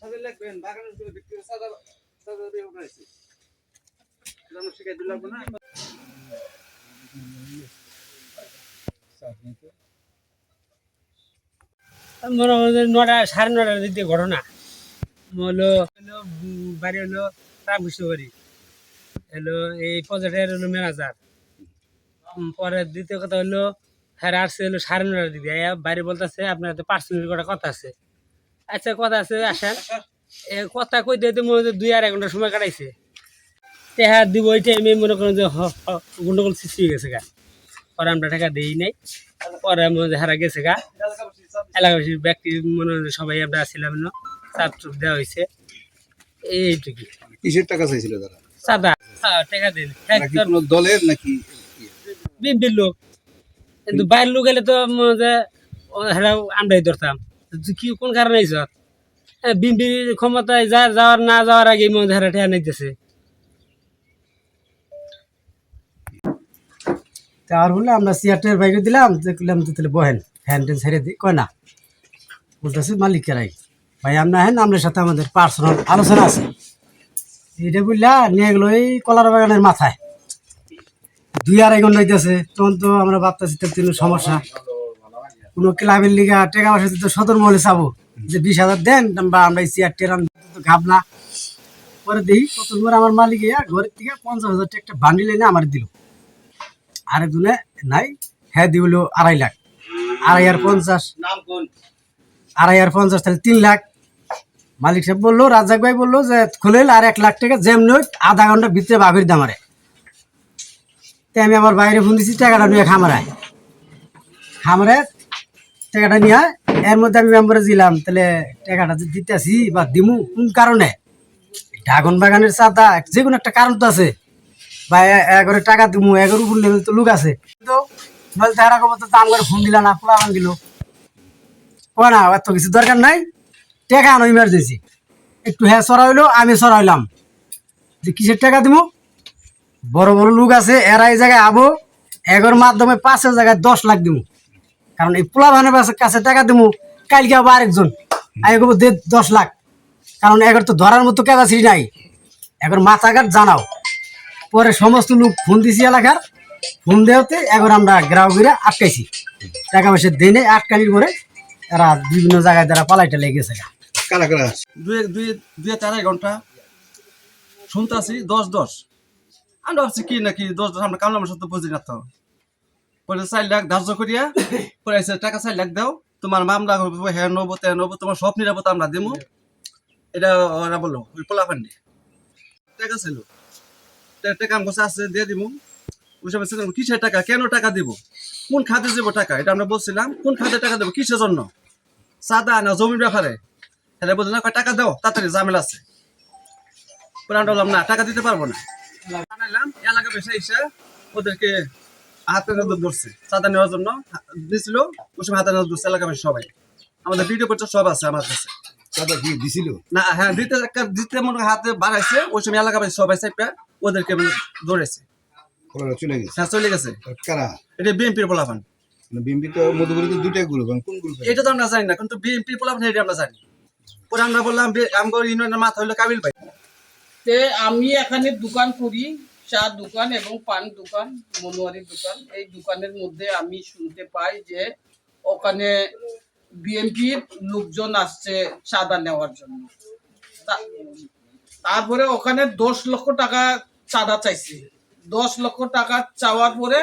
সাথে লাগবেন, বাগানের ভিতরে বিক্রি করে সাদা সাদা দিয়ে আমরা শিখাই না? নটা, সাড়ে নটার দিকে ঘটনা। হলো বাড়ি হলো রামকৃষ্ণ হলো এই প্রজেক্টের হলো ম্যানেজার পরে দ্বিতীয় কথা হলো হ্যাঁ আসছে হলো সাড়ে নটার দিকে। বাড়ি বলতেছে, আপনার তো কটা কথা আছে। আচ্ছা কথা আছে আসেন। এ কথা কই দিতে মনে হচ্ছে দুই আড়াই ঘণ্টা সময় কাটাইছে। টেহা দিব ওই টাইমে মনে করেন যে গন্ডগোল সৃষ্টি হয়ে গেছে গা। পরে আমরা টাকা দিই নাই। পরে মনে হয় হারা গেছে গা। এলাকাবাসীর ব্যক্তি মনে হয় সবাই আমরা ছিলাম না। চাপ চুপ দেওয়া হয়েছে। এইটুকু কিসের টাকা চাইছিল তারা? সাদা। হ্যাঁ টাকা দিন। কোনো দলের নাকি বিম্বির লোক। কিন্তু বাইরের লোক এলে তো মনে হয় আমরাই ধরতাম। কি, কোন কারণে এইস বিম্বির ক্ষমতায় যা, যাওয়ার, না যাওয়ার আগে হয় হেরা ঠেয়া নিতেছে। তার বলে আমরা চেয়ারটার বাইকে দিলাম দেখলাম তো তাহলে বহেন ফ্যান ট্যান ছেড়ে দিই কয় না? বলতেছে মালিকেরাই ভাই, আমরা হ্যাঁ আপনার সাথে আমাদের পার্সোনাল আলোচনা আছে। এটা বুঝলা নিয়ে গেলো এই কলার বাগানের মাথায়। দুই আড়াই ঘণ্টা হইতেছে, তখন তো আমরা ভাবতেছি তো সমস্যা। কোনো ক্লাবের লিগা টাকা পয়সা তো সদর মহলে চাবো। যে বিশ হাজার দেন, বা আমরা এই চেয়ার টেয়ার তো ঘাবলা। পরে দেখি কত আমার মালিক ঘরের থেকে পঞ্চাশ হাজার টাকা একটা বান্ডিল এনে আমার দিল। আরেকজনে নাই হ্যাঁ দিল আড়াই লাখ। আড়াই আর পঞ্চাশ। আড়াই আর পঞ্চাশ, তাহলে তিন লাখ। মালিক সাহেব বলল রাজাক ভাই বলল যে, খুলেল, আর এক লাখ টাকা যেমনি হোক আধা ঘণ্টার ভিতরে বাঘের দামারে তাই আমি আবার বাইরে ফোন দিচ্ছি টাকাটা নিয়ে খামারায়। খামারে টাকাটা নিয়ে, এর মধ্যে আমি মেম্বারে দিলাম। তাহলে টাকাটা দিতেছি বা দিমু, কোন কারণে? ড্রাগন বাগানের চাঁদা যে কোনো একটা কারণ তো আছে। বা এগারো টাকা দিমু এগারো উপর লেভেল তো লোক আছে। তো বলতে তারা কব তো দাম করে ফোন দিলা না পোলা দিল। ও না, এত কিছু দরকার নাই। টাকা আনো ইমার্জেন্সি একটু হ্যাঁ সরাইলো, আমি সরাইলাম। যে কিসের টাকা দিব বড় বড় লোক আছে, এরা এই জায়গায় আবো। এগোর মাধ্যমে পাঁচের জায়গায় দশ লাখ দিব কারণ এই পোলা ভানের কাছে টাকা দিব কালকে আবার আরেকজন। আমি কব দে দশ লাখ। কারণ এগর তো ধরার মতো ক্যাপাসিটি নাই। এগর মাথাঘাট জানাও। পরে সমস্ত লোক ফোন দিছি এলাকার। ফোন দেওয়াতে এগর আমরা গ্রাহকরা আটকাইছি। টাকা পয়সা দিয়ে নেই আটকানির পরে এরা বিভিন্ন জায়গায় তারা পালাইটা লেগেছে কারা দুই দুই দুই চার আড়াই ঘণ্টা শুনতেছি দশ দশ। আমরা ভাবছি কি নাকি দশ দশ? আমরা কামলা মাসে তো বুঝি না তো। পরে চার লাখ ধার্য করিয়া পরে টাকা চার লাখ দাও। তোমার মামলা হইব, হ্যাঁ নবো তে নবো তোমার সব নিরাপত্তা আমরা দেবো। এটা ওরা বলল ওই পোলা পান্ডি। টাকা ছিল টাকা আমার কাছে আছে দিয়ে দিব ওই সময় ছিলাম, কিসের টাকা কেন টাকা দিব? কোন খাতে দিব টাকা? এটা আমরা বলছিলাম কোন খাতে টাকা দেবো কিসের জন্য? সাদা না জমির ব্যাপারে? তাহলে বলল না টাকা দাও তাড়াতাড়ি ঝামেলা আছে। পরে আমরা বললাম না টাকা দিতে পারব না। এলাকা এসে ওদেরকে হাতে নজর ধরছে। চাঁদা নেওয়ার জন্য দিছিল ওই সময় হাতে নজর ধরছে এলাকা সবাই। আমাদের ভিডিও পর্যন্ত সব আছে আমার কাছে। চাঁদা কি দিছিল? না হয় দিতে দিতে মনে হাতে বাড়াইছে ওই সময় এলাকা সবাই ওদেরকে ধরেছে। চলে গেছে। হ্যাঁ চলে গেছে। কারা? এটা বিএনপির পোলাপান। বিএমপি তো মধুপুরিতে দুইটা গ্রুপ কোন গ্রুপ এটা তো আমরা জানি না কিন্তু বিএনপির পোলাপান এটা আমরা জানি। পরে আমরা বললাম আমার ইউনিয়নের মাথা হইল কাবিল ভাই। তে আমি এখানে দোকান করি চা দোকান এবং পান দোকান মনোয়ারি দোকান। এই দোকানের মধ্যে আমি শুনতে পাই যে ওখানে বিএনপির লোকজন আসছে চাঁদা নেওয়ার জন্য। তারপরে ওখানে দশ লক্ষ টাকা চাঁদা চাইছে। দশ লক্ষ টাকা চাওয়ার পরে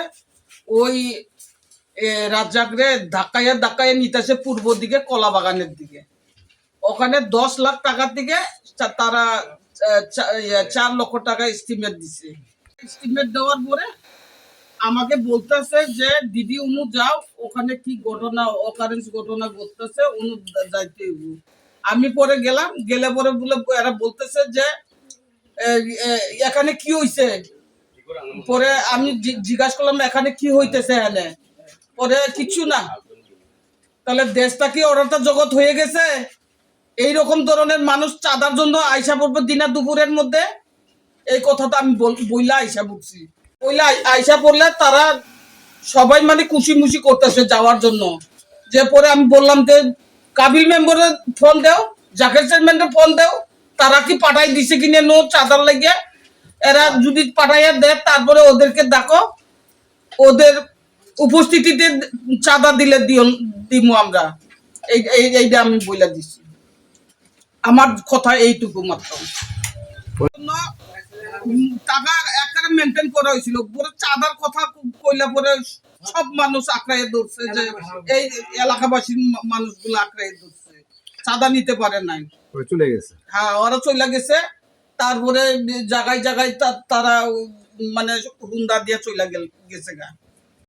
ওই রাজ্জাকরে ধাক্কাইয়া ধাক্কাইয়া নিতেছে পূর্ব দিকে কলা বাগানের দিকে। ওখানে দশ লাখ টাকার দিকে তারা চার লক্ষ টাকা এস্টিমেট দিছে। এস্টিমেট দেওয়ার পরে আমাকে বলতেছে যে, দিদি উনু যাও। ওখানে কি ঘটনা অকারেন্স ঘটনা ঘটতেছে উনু যাইতে আমি পরে গেলাম। গেলে পরে বলে, এরা বলতেছে যে এখানে কি হইছে? পরে আমি জিজ্ঞাসা করলাম এখানে কি হইতেছে এখানে? পরে, কিছু না। তাহলে দেশটা কি অর্ডারটা জগৎ হয়ে গেছে? এই রকম ধরনের মানুষ চাঁদার জন্য আইসা পড়বে দিনা দুপুরের মধ্যে। এই কথাটা আমি বইলা আইসা পড়ছি। বইলা আই- আইসা পড়লে তারা সবাই মানে খুশি মুশি করতেছে যাওয়ার জন্য। যে পরে আমি বললাম যে, কাবিল মেম্বারের ফোন দেও, জাকের চেয়ারম্যানের ফোন দেও, তারা কি পাঠাই দিছে কিনে নো চাঁদার লাগে এরা যদি পাঠাইয়া দেয়, তারপরে ওদেরকে ডাকো। ওদের উপস্থিতিতে চাঁদা দিলে দিও, দিমু আমরা। এই, এই- এইটা আমি বইলা দিছি। আমার কথা এইটুকু মাত্র। টাকা একারে মেনটেন করা হয়েছিল। পরে চাঁদার কথা কইলা পরে সব মানুষ আঁকড়াই ধরছে যে এই এলাকাবাসীর মানুষগুলো ধরছে। চাঁদা নিতে পারে নাই। চলে গেছে? হ্যাঁ ওরা চলে গেছে। তারপরে জায়গায় জায়গায় তারা মানে হুন্ডা দিয়ে চলে গেল গেছে গা।